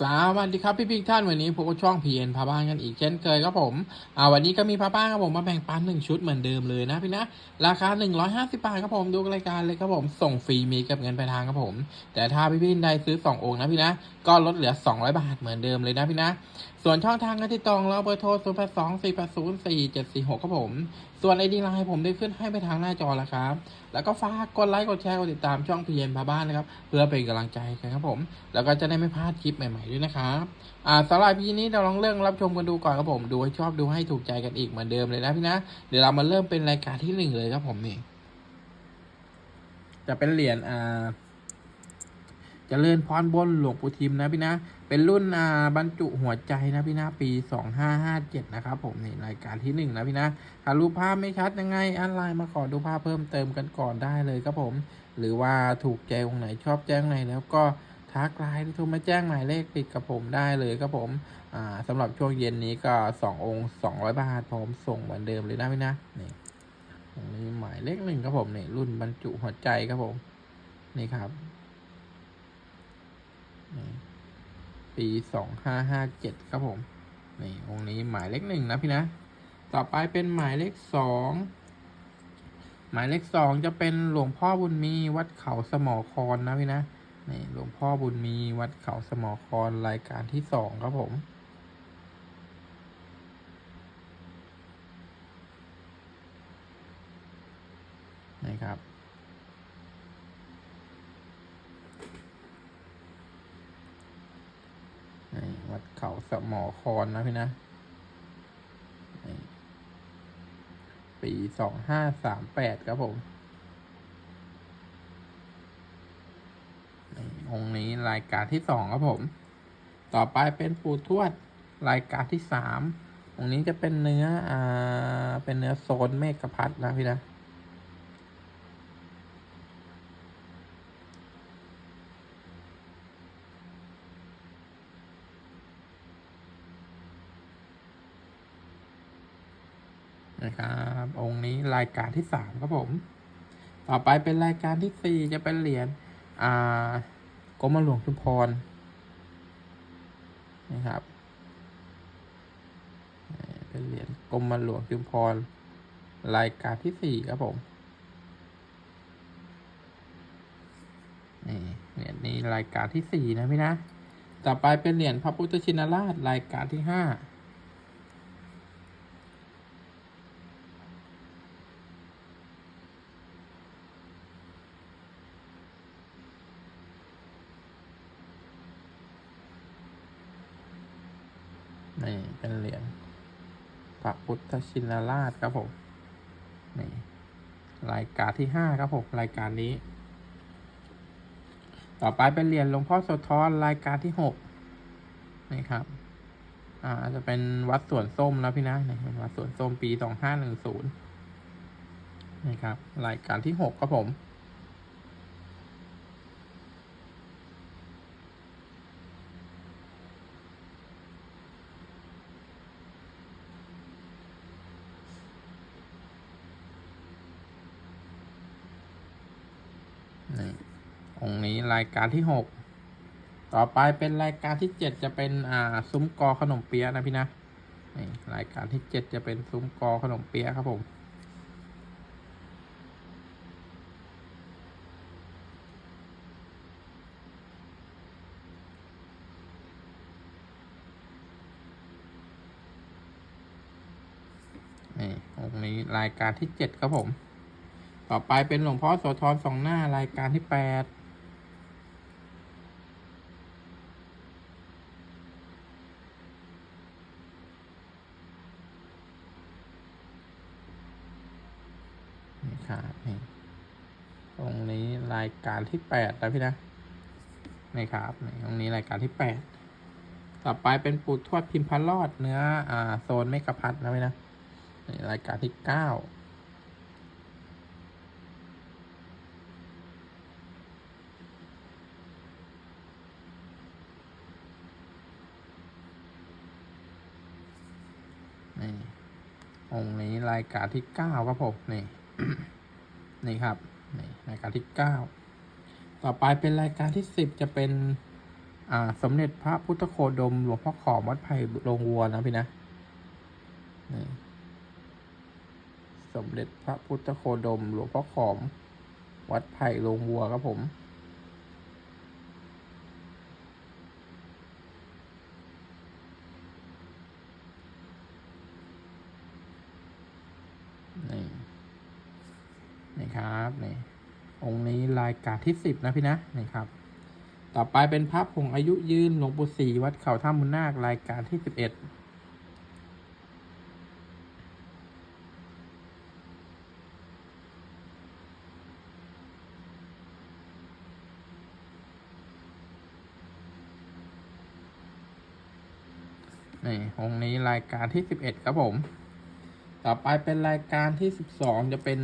สวัสดีครับพี่พิกท่านวันนี้พวกบช่องพีเอ็นพาบ้านกันอีกเช่นเคยครับผมอ่าวันนี้ก็มีพาบ้านครับผมมาแบ่งปันหนึ่งชุดเหมือนเดิมเลยนะพี่นะราคา 150 บาทครับผมดูรายการเลยครับผมส่งฟรีมีเก็บเงินไปลายทางครับผม แต่ถ้าพี่พี่ใดซื้อ 2 องค์นะพี่นะ ก็ลดเหลือ 200 บาทเหมือนเดิมเลยนะพี่นะ ส่วนช่องทางการติดต่อเราเบอร์โทร 0 8 2 4 8 0 4 7 4 6ครับผม ส่วนไอดีไลน์ผมได้ขึ้นให้ไปทางหน้าจอแล้วครับ แล้วก็ฝากกดไลค์ กดแชร์ กดติดตามช่องพีเอ็นพาบ้านนะครับ เพื่อเป็นกำลังใจกันครับผม แล้วก็จะได้ไม่พลาดคลิปใหม่ๆด้วยนะครับอ่าสำหรับพีนี้เราลองเริ่มรับชมกันดูก่อนครับผม ดูให้ชอบดูให้ถูกใจกันอีกเหมือนเดิมเลยนะพี่นะ เดี๋ยวเรามาเริ่มเป็นรายการที่หนึ่งเลยครับผมนี่จะเป็นเหรียญอ่าเจะเลื่อนพรบนหลวงปู่ทิมนะพี่นะ เป็นรุ่นอ่าบรรจุหัวใจนะพี่นะปีสองห้าห้าเจ็ดนะครับผมนี่รายการที่หนึ่งนะพี่นะถ้ารูปภาพไม่ชัดยังไงอันไลน์มาขอดูภาพเพิ่มเติมกันก่อนได้เลยครับผม หรือว่าถูกใจองไหนชอบแจ้งไหนแล้วก็ทักไลน์โทรมาแจ้งหมายเลขปิดกับผมได้เลยครับผมอ่าสำหรับช่วงเย็นนี้ก็สององค์สองร้อยบาทผมส่งเหมือนเดิมเลยนะพี่นะนี่ตรงนี้หมายเลขหนึ่งครับผมนี่รุ่นบรรจุหัวใจครับผม นี่ครับนี่ ปีสองห้าห้าเจ็ดครับผมนี่องค์นี้หมายเลขหนึ่งนะพี่นะ ต่อไปเป็นหมายเลขสองหมายเลขสองจะเป็นหลวงพ่อบุญมีวัดเขาสมอคอนนะพี่นะนี่หลวงพ่อบุญมีวัดเขาสมอคอนรายการที่สองครับผมนี่ครับ วัดเขาสมอคอนนะพี่นะ ปีสองห้าสามแปดครับผมองค์นี้รายการที่สองครับผม ต่อไปเป็นปูทวดรายการที่สามองค์นี้จะเป็นเนื้อ อ่า เป็นเนื้อโซนเมฆพัดนะพี่นะ นะครับ องค์นี้รายการที่สามครับผม ต่อไปเป็นรายการที่สี่จะเป็นเหรียญอ่ากรมหลวงชุมพรนะครับ เป็นเหรียญกรมหลวงชุมพร รายการที่สี่ครับผมนี่เหรียญนี้รายการที่สี่นะพี่นะ ต่อไปเป็นเหรียญพระพุทธชินราชรายการที่ห้า นี่เป็นเหรียญพระพุทธชินราชครับผมนี่รายการที่ห้าครับผมรายการนี้ ต่อไปเป็นเหรียญหลวงพ่อโสธรรายการที่หกนี่ครับ อ่าจะเป็นวัดสวนส้มแล้วพี่นะนี่วัดสวนส้มปีสองห้าหนึ่งศูนย์นี่ครับ รายการที่หกครับผม นี่องค์นี้ รายการที่หกต่อไปเป็นรายการที่เจ็ดจะเป็นอ่าซุ้มกอขนมเปี๊ยะนะพี่นะนี่รายการที่เจ็ดจะเป็นซุ้มกอขนมเปี๊ยะครับผมนี่องค์นี้รายการที่เจ็ดครับผม ต่อไปเป็นหลวงพ่อโสธรสองหน้ารายการที่แปด นี่ครับนี่ตรงนี้รายการที่แปดแล้วพี่นะนี่ครับนี่ตรงนี้รายการที่แปดต่อไปเป็นปูทวดพิมพ์พระรอดเนื้ออ่าโซนเมกะพัดนะพี่นะนี่รายการที่เก้าองค์นี้รายการที่เก้าครับผมนี่ นี่ครับนี่รายการที่เก้าต่อไปเป็นรายการที่สิบจะเป็นอ่าสมเด็จพระพุทธโคดมหลวงพ่อขอมวัดไผ่โรงวัวนะพี่นะนี่สมเด็จพระพุทธโคดมหลวงพ่อขอมวัดไผ่โรงวัวครับผม นี่ ครับนี่องค์นี้รายการที่สิบนะพี่นะนี่ครับ ต่อไปเป็นพระผงอายุยืนหลวงปู่ศรีวัดเขาท่ามุนนาครายการที่สิบเอ็ดนี่องค์นี้รายการที่สิบเอ็ดครับผม ต่อไปเป็นรายการที่สิบสองจะเป็น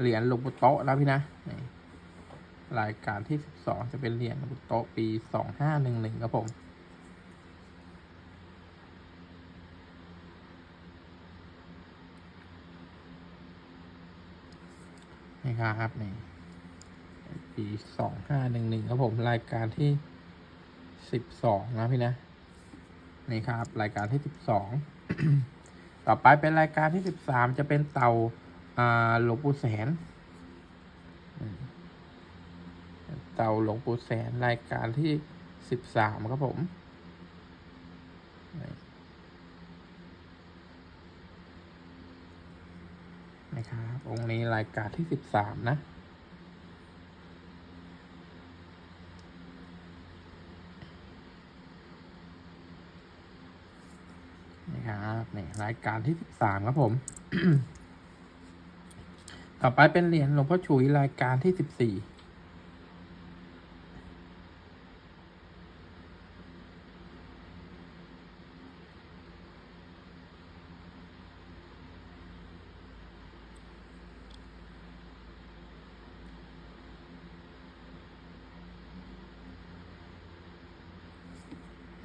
เหรียญลงปู่โต๊ะแล้วพี่นะรายการที่สิบสองจะเป็นเหรียญหลงปู่โต๊ะปีสองห้าหนึ่งหนึ่งครับผมนี่ครับนี่ปีสองห้าหนึ่งหนึ่งครับผมรายการที่สิบสองนะพี่นะนี่ครับ รายการที่สิบสองต่อไปเป็นรายการที่สิบสามจะเป็นเต่า หลวงปู่แสน เต่าหลวงปู่แสนรายการที่สิบสามครับผมนี่นะครับองค์นี้รายการที่สิบสามนะนี่ครับนี่รายการที่สิบสามครับผม ต่อไปเป็นเหรียญหลวงพ่อฉุยรายการที่สิบสี่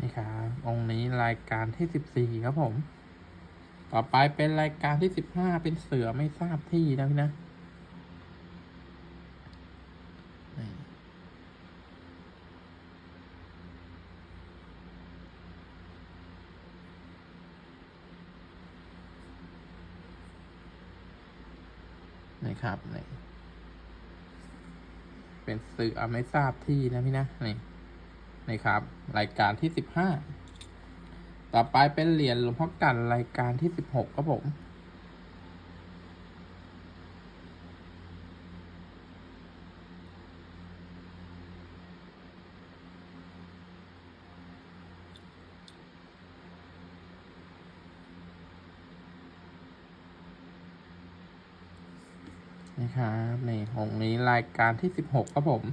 นี่ครับองค์นี้รายการที่สิบสี่ครับผม ต่อไปเป็นรายการที่สิบห้าเป็นเสือไม่ทราบที่นะพี่นะนี่ นี่ครับนี่เป็นสือไม่ทราบที่นะพี่นะนี่นี่ครับ รายการที่สิบห้าต่อไปเป็นเหรียญหลวงพ่อกันรายการที่สิบหกครับผม นี่ครับในี่องนี้รายการที่สิบหกครับผม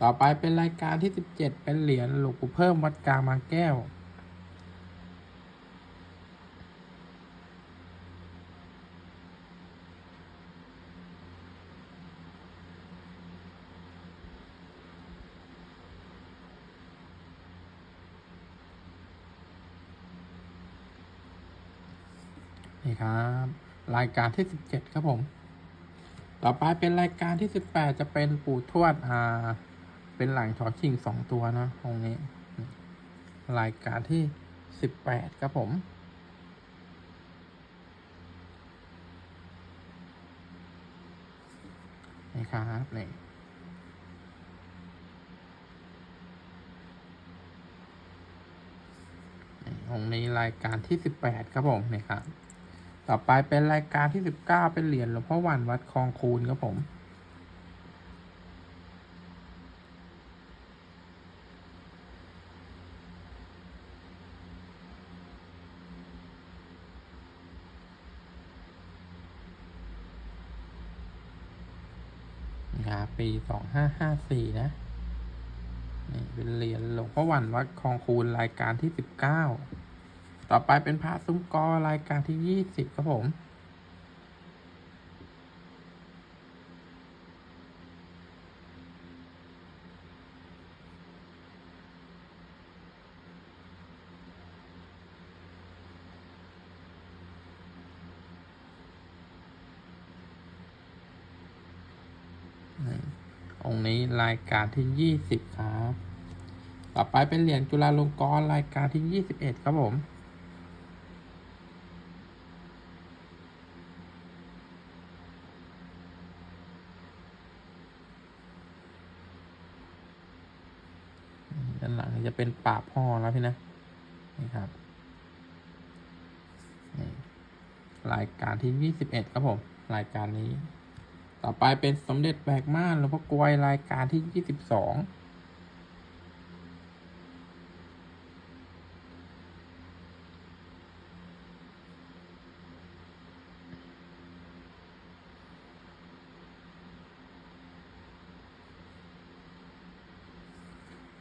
ต่อไปเป็นรายการที่สิบเจ็ดเป็นเหรียญหลวงปู่เพิ่มวัดกลางบาแก้วนี่ครับ รายการที่สิบเจ็ดครับผม ต่อไปเป็นรายการที่สิบแปดจะเป็นปู่ทวดอ่า เป็นหลังชอชิงสองตัวนะตรงนี้ รายการที่สิบแปดครับผม นี่ครับนี่นี่ตรงนี้รายการที่สิบแปดครับผมนี่ครับ ต่อไปเป็นรายการที่สิบเก้าเป็นเหรียญหลวงพ่อหวันวัดคลองคูนครับผม นะครับปีสองห้าห้าสี่นะ นี่เป็นเหรียญหลวงพ่อหวันวัดคลองคูนรายการที่สิบเก้า ต่อไปเป็นพระซุ้มกอรายการที่ยี่สิบครับผม องค์นี้รายการที่ยี่สิบครับ ต่อไปเป็นเหรียญจุฬาลงกรณ์รายการที่ยี่สิบเอ็ดครับผม ด้านหลัง จะเป็นปาบพ่อแล้วพี่นะนี่ครับนี่รายการที่ยี่สิบเอ็ดครับผม รายการนี้ ต่อไปเป็นสมเด็จแบกม่านหลวงพ่อกลวยรายการที่ยี่สิบสอง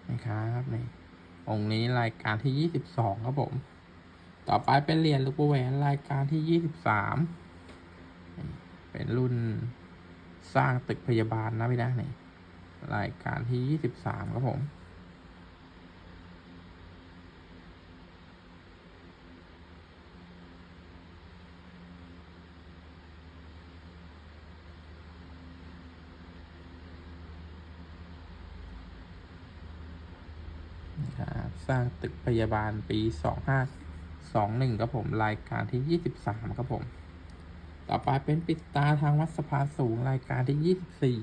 นี่ครับนี่ องค์นี้รายการที่ยี่สิบสองครับผม ต่อไปเป็นเหรียญลูกปแหวนรายการที่ยี่สิบสามเป็นรุ่นสร้างตึกพยาบาลนะพี่นะนี่รายการที่ยี่สิบสามครับผมครับ สร้างตึกพยาบาลปีสองห้าสองหนึ่งครับผมรายการที่ยี่สิบสามครับผม ต่อไปเป็นปิดตาทางวัดสะพานสูงรายการที่ยี่สิบสี่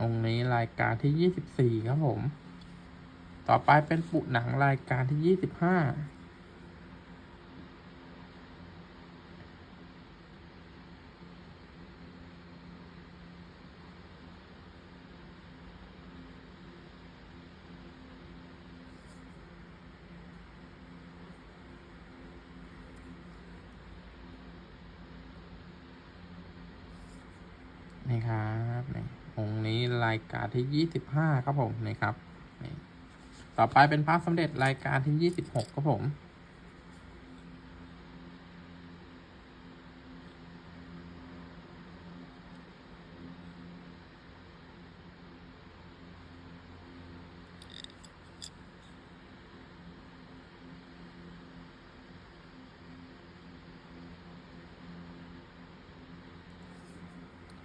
องค์นี้รายการที่ยี่สิบสี่ครับผม ต่อไปเป็นปุหนังรายการที่ยี่สิบห้านี่ครับนี่องค์นี้รายการที่ยี่สิบห้าครับผมนี่ครับ ต่อไปเป็นพระสมเด็จรายการที่ยี่สิบหกครับผม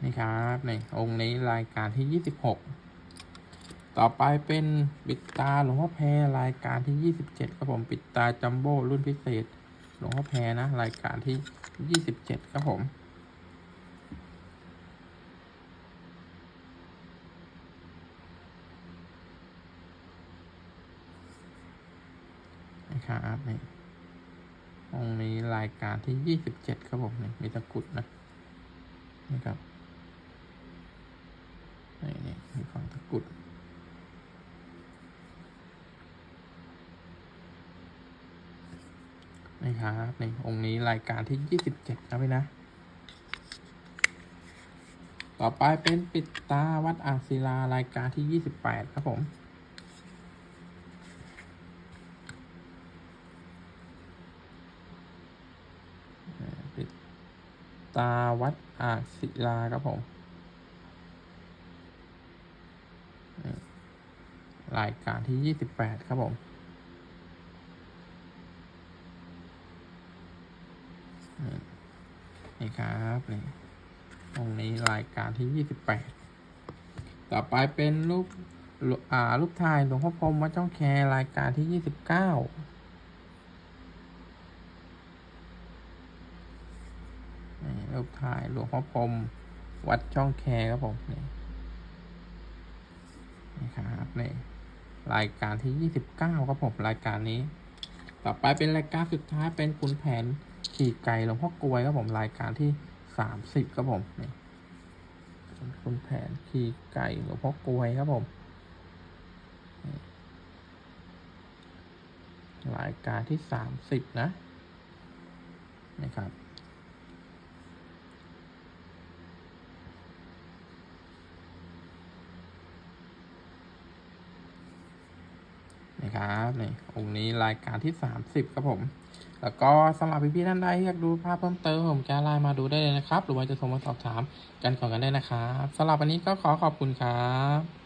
นี่ครับนี่องค์นี้รายการที่ยี่สิบหก ต่อไปเป็นปิดตาหลวงพ่อแพรรายการที่ยี่สิบเจ็ดครับผมปิดตาจัมโบ้รุ่นพิเศษ หลวงพ่อแพรนะ รายการที่ยี่สิบเจ็ดครับผมนะครับนี่องค์นี้รายการที่ยี่สิบเจ็ดครับผมนี่มีตะกุดนะนี่ครับ นี่นี่มีฝั่งตะกรุด ครับนี่องค์นี้รายการที่ยี่สิบเจ็ดนะพี่นะ ต่อไปเป็นปิดตาวัดอ่างศิลารายการที่ยี่สิบแปดครับผมปิดตาวัดอ่างศิลาครับผมรายการที่ยี่สิบแปดครับผม นี่ นี่ครับนี่ตรงนี้รายการที่ยี่สิบแปดต่อไปเป็นรูปรูปอ่ารูปถ่ายหลวงพ่อพรมวัดจ้องแครายการที่ยี่สิบเก้านี่รูปถ่ายหลวงพ่อพรมวัดช่องแคครับผมนี่นี่ครับนี่รายการที่ยี่สิบเก้าครับผม รายการนี้ ต่อไปเป็นรายการสุดท้ายเป็นขุนแผน ขี่ไก่หลวงพ่อกลวยครับผมรายการที่สามสิบครับผมนี่ขุนแผนขี่ไก่หลวงพ่อกลวยครับผมรายการที่สามสิบนะนี่ครับนะครับนี่องค์นี้รายการที่สามสิบครับผม แล้วก็สำหรับพี่ๆท่านใดที่อยากดูภาพเพิ่มเติมผมจะไลน์มาดูได้เลยนะครับ หรือว่าจะโทรมาสอบถามกันก่อนกันได้นะครับสำหรับวันนี้ก็ขอขอบคุณครับ